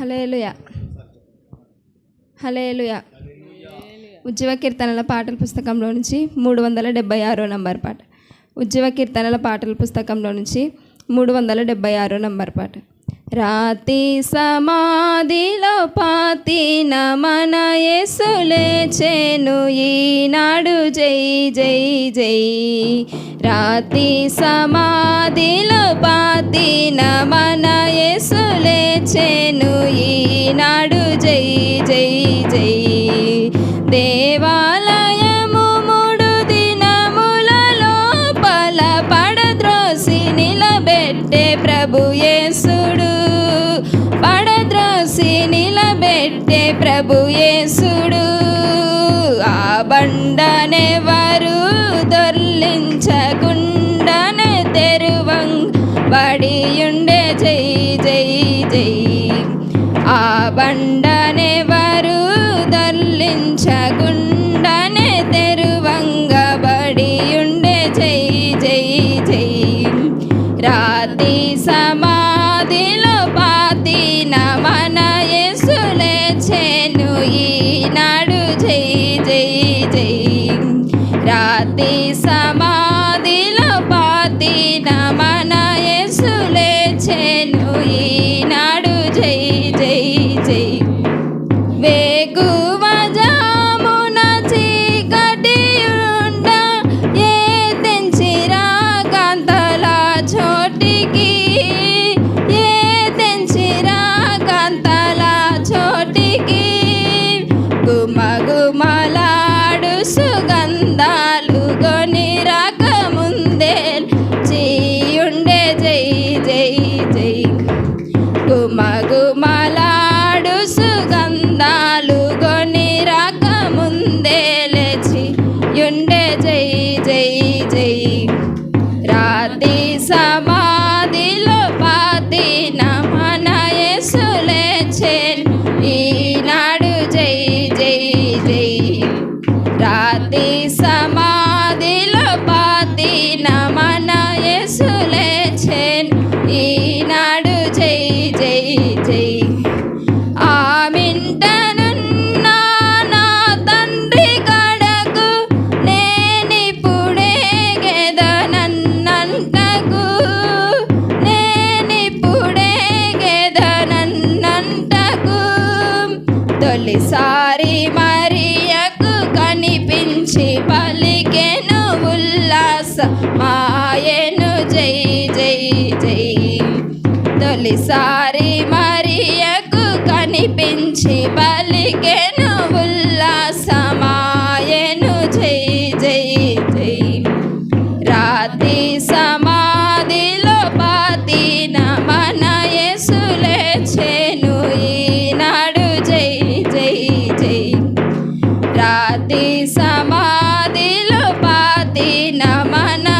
Hallelujah hallelujah ఉజ్జీవ కీర్తనల పాటల పుస్తకంలో నుంచి మూడు వందల డెబ్బై ఆరో నంబర్ పాట. ఉజ్జీవ కీర్తనల పాటల పుస్తకంలో నుంచి మూడు వందల డెబ్బై ఆరో నంబర్ పాట. రాతి సమాధిలో పాతిన మన యేసులేచెను ఈనాడు జై జై జై. రాతి సమాధిలో పాతిన మన యేసులేచెను ఈనాడు జై జై జై. దేవాలయము మూడు దినముల లోపల పడద్రోసి నిలబెట్టే ప్రభు యేసుడు. పడద్రోసి నిలబెట్టే ప్రభు యేసుడు. బడియుండే జై జై జై. ఆ బండనెవరు దొర్లించకుండానే తెరువంగబడి ఉండే జై జై జై. రాతి సమాధిలో పాతిన మన యేసులేచెను ఈనాడు జై. తొలిసారి మరియకు కనిపించి పలికెను ఉల్లాస. మాయను జై జై జై. తొలిసారి మరియకు కనిపించి పలికెను ఉల్లాస. మాయను జై జై జై. రాతి సమాధిలో పాతినా mana